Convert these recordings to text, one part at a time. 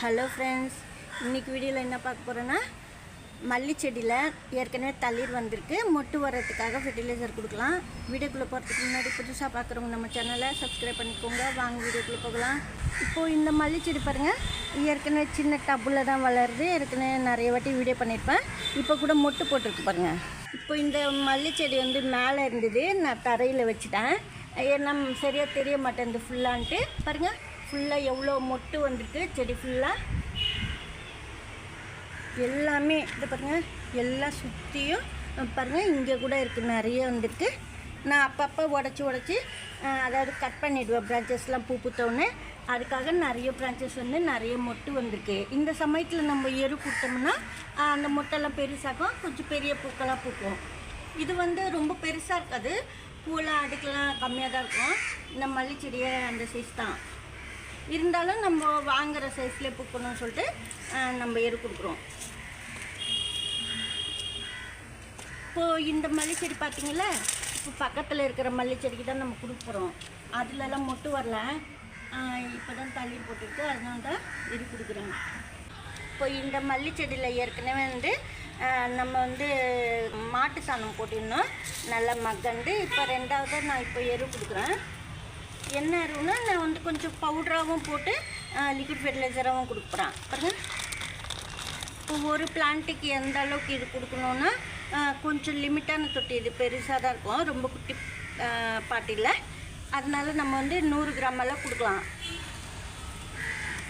Hello friends இன்னைக்கு வீடியோவில் என்ன பார்க்க போகிறோன்னா மல்லி செடியில் ஏற்கனவே தளிர் வந்திருக்கு. மொட்டு வரத்துக்காக ஃபெர்டிலைசர் கொடுக்கலாம். வீடியோக்குள்ளே போகிறதுக்கு முன்னாடி புதுசாக பார்க்குறவங்க நம்ம சேனலை சப்ஸ்கிரைப் பண்ணிக்கோங்க. வாங்க வீடியோக்குள்ளே போகலாம். இப்போது இந்த மல்லி செடி பாருங்கள் ஏற்கனவே சின்ன டப்பில் தான் வளருது. ஏற்கனவே நிறைய வாட்டி வீடியோ பண்ணியிருப்பேன் இப்போ கூட மொட்டு போட்டிருக்கு பாருங்கள் இப்போ இந்த மல்லி செடி வந்து மேலே இருந்தது. நான் தரையில் வச்சுட்டேன். ஏன்னா சரியாக தெரிய மாட்டேங்குது ஃபுல்லான்ட்டு பாருங்கள் ஃபுல்லாக எவ்வளோ மொட்டு வந்திருக்கு? செடி ஃபுல்லாக எல்லாமே இது பாருங்கள் எல்லாம் சுற்றியும் பாருங்கள் இங்கே கூட இருக்குது நிறைய வந்திருக்கு. நான் அப்பப்போ உடச்சி உடச்சி அதாவது கட் பண்ணிவிடுவேன் பிரான்ச்சஸ்லாம் பூ பூத்தோடனே அதுக்காக நிறைய பிரான்ச்சஸ் வந்து நிறைய மொட்டு வந்திருக்கு. இந்த சமயத்தில் நம்ம எரு கொடுத்தோம்னா அந்த மொட்டெல்லாம் பெருசாகும் கொஞ்சம் பெரிய பூக்களாக பூக்கும். இது வந்து ரொம்ப பெருசாக இருக்காது. பூலாம் அடுக்கெல்லாம் கம்மியாக தான் இருக்கும். இந்த மல்லிச்செடியை அந்த சைஸ் தான். இருந்தாலும் நம்ம வாங்குகிற சைஸ்லேயே பூக்கணும்னு சொல்லிட்டு நம்ம எரு கொடுக்குறோம். இப்போது இந்த மல்லிச்செடி செடி பார்த்தீங்களா இப்போ பக்கத்தில் இருக்கிற மல்லிச்செடிக்கு தான் நம்ம கொடுக்குறோம் அதுலலாம் மொட்டு வரல. இப்போ தான் தள்ளி போட்டுருக்கு அதனால தான் இது கொடுக்குறேன் இப்போ இந்த மல்லி செடியில் ஏற்கனவே வந்து நம்ம வந்து மாட்டு சாணம் போட்டிருந்தோம். நல்லா மக்கண்டு இப்போ ரெண்டாவது நான் இப்போ எரு கொடுக்குறேன். என்ன அருவுனா நான் வந்து கொஞ்சம் பவுடராகவும் போட்டு லிக்விட் ஃபெர்டிலைசராகவும் கொடுக்குறேன். பாருங்க. இப்போ ஒரு பிளான்ட்டுக்கு எந்த அளவுக்கு இது கொடுக்கணுன்னா கொஞ்சம் லிமிட்டான தொட்டி. இது பெருசாக தான் இருக்கும். ரொம்ப குட்டி பாட்டியில் அதனால் நம்ம வந்து நூறு கிராம் எல்லாம் கொடுக்கலாம்.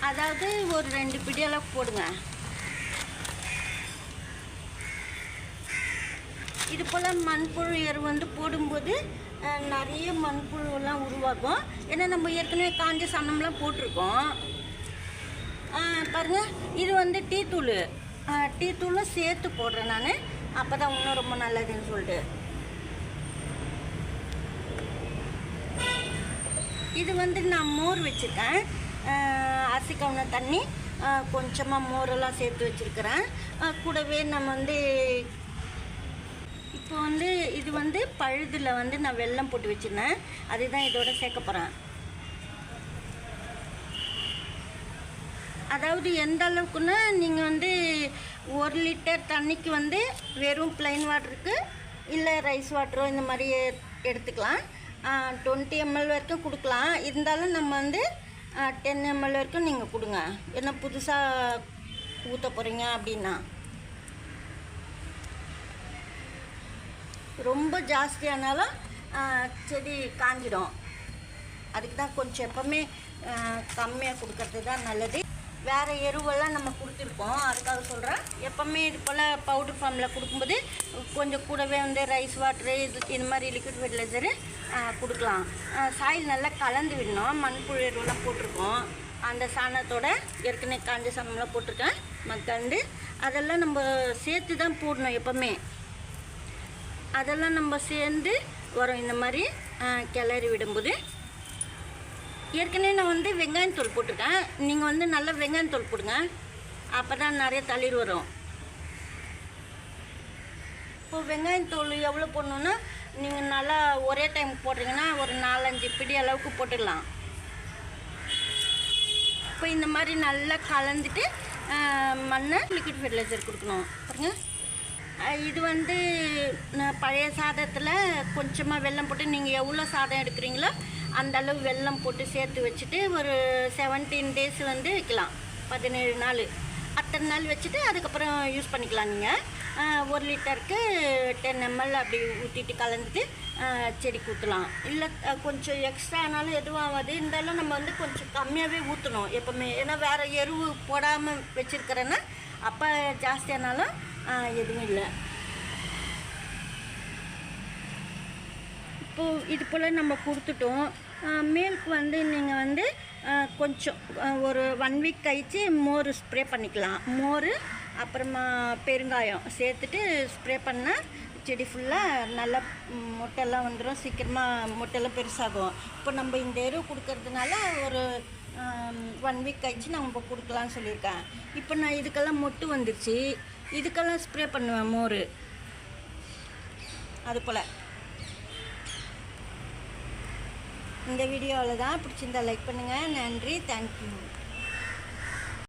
அதாவது ஒரு ரெண்டு பிடி அளவுக்கு போடுங்க. இது போல் மண்புழு எரு வந்து போடும்போது நிறைய மண்புழுலாம் உருவாகும். ஏன்னா நம்ம ஏற்கனவே காஞ்ச சன்னம்லாம் போட்டிருக்கோம். பாருங்கள் இது வந்து டீ தூள். டீ தூளும் சேர்த்து போடுறேன் நான். அப்போ தான் இன்னும் ரொம்ப நல்லதுன்னு சொல்லிட்டு. இது வந்து நான் மோர் வச்சுருக்கேன். அரிசிக்கவுன தண்ணி. கொஞ்சமாக மோரெல்லாம் சேர்த்து வச்சுருக்கிறேன். கூடவே நம்ம வந்து இப்போ வந்து இது வந்து பழுதில் வந்து நான் வெள்ளம் போட்டு வச்சுருந்தேன். அதுதான் இதோட சேர்க்க போகிறேன் அதாவது எந்த அளவுக்குன்னா நீங்கள் வந்து ஒரு லிட்டர் தண்ணிக்கு வந்து வெறும் பிளைன் வாட்டருக்கு இல்லை ரைஸ் வாட்டரோ இந்த மாதிரி எடுத்துக்கலாம். டுவெண்ட்டி எம்எல் வரைக்கும் கொடுக்கலாம். இருந்தாலும் நம்ம வந்து டென் எம்எல் வரைக்கும் நீங்கள் கொடுங்க. ஏன்னா புதுசாக ஊற்ற போகிறீங்க அப்படின்னா. ரொம்ப ஜாஸ்தியானாலும் செடி காஞ்சிடும். அதுக்கு தான் கொஞ்சம் எப்போவுமே கம்மியாக கொடுக்கறது தான் நல்லது. வேறு எருவெல்லாம் நம்ம கொடுத்துருக்கோம் அதுக்காக சொல்கிறேன் எப்போவுமே இது போல் பவுடர் ஃபார்மில் கொடுக்கும்போது கொஞ்சம் கூடவே வந்து ரைஸ் வாட்ரு இது இது மாதிரி லிக்விட் ஃபெர்டிலைசரு கொடுக்கலாம். சாயில் நல்லா கலந்து விடணும். மண்புழு எருவெல்லாம் போட்டிருக்கோம். அந்த சாணத்தோட ஏற்கனவே காஞ்ச சாணம்லாம் போட்டிருக்கேன். மக்கண்டு அதெல்லாம் நம்ம சேர்த்து தான் போடணும் எப்போவுமே. அதெல்லாம் நம்ம சேர்ந்து வரும் இந்த மாதிரி கிளறி விடும்போது. ஏற்கனவே நான் வந்து வெங்காயம் தூள் போட்டிருக்கேன். நீங்கள் வந்து நல்லா வெங்காயத்தூள் போடுங்க. அப்போ தான் நிறைய தளிர் வரும். இப்போ வெங்காயத்தூள் எவ்வளோ போடணுன்னா நீங்கள் நல்லா ஒரே டைம் போடுறீங்கன்னா ஒரு நாலஞ்சு பிடி அளவுக்கு போட்டுடலாம் இப்போ இந்த மாதிரி நல்லா கலந்துட்டு மண்ணை லிக்விட் ஃபெர்டிலைசர் கொடுக்கணும். பாருங்கள் இது வந்து நான் பழைய சாதத்தில் கொஞ்சமாக வெல்லம் போட்டு நீங்கள் எவ்வளோ சாதம் எடுக்கிறீங்களோ அந்த அளவு வெல்லம் போட்டு சேர்த்து வச்சுட்டு ஒரு செவன்டீன் டேஸ் வந்து வைக்கலாம். பதினேழு நாள். அத்தனை நாள் வச்சுட்டு அதுக்கப்புறம் யூஸ் பண்ணிக்கலாம் நீங்கள் ஒரு லிட்டருக்கு டென் எம்எல் அப்படி ஊற்றிட்டு கலந்துட்டு செடி ஊற்றலாம் இல்லை கொஞ்சம் எக்ஸ்ட்ரா ஆனாலும் எதுவும் ஆகாது இருந்தாலும் நம்ம வந்து கொஞ்சம் கம்மியாகவே ஊற்றணும் எப்போவுமே. ஏன்னா வேறு எருவு போடாமல் வச்சுருக்கிறேன்னா அப்போ ஜாஸ்தியானாலும் எதுவும் இல்லை. இப்போது இது போல் நம்ம கொடுத்துட்டோம். மேலுக்கு வந்து நீங்கள் வந்து கொஞ்சம் ஒரு ஒன் வீக் கழித்து மோர் ஸ்ப்ரே பண்ணிக்கலாம். மோர் அப்புறமா பெருங்காயம் சேர்த்துட்டு ஸ்ப்ரே பண்ணால் செடி ஃபுல்லாக நல்லா ம், வந்துடும் சீக்கிரமாக மொட்டெல்லாம் பெருசாகும். இப்போ நம்ம இந்த எரு கொடுக்கறதுனால ஒரு ஒன் வீக் கழிச்சு நம்ம கொடுக்கலான்னு சொல்லியிருக்கேன். இப்போ நான் இதுக்கெல்லாம் மொட்டு வந்துருச்சு. இதுக்கெல்லாம் ஸ்ப்ரே பண்ணுவேன் மோர். அது போல். இந்த வீடியோவில் தான் பிடிச்சிருந்தா லைக் பண்ணுங்கள் நன்றி. தேங்க்யூ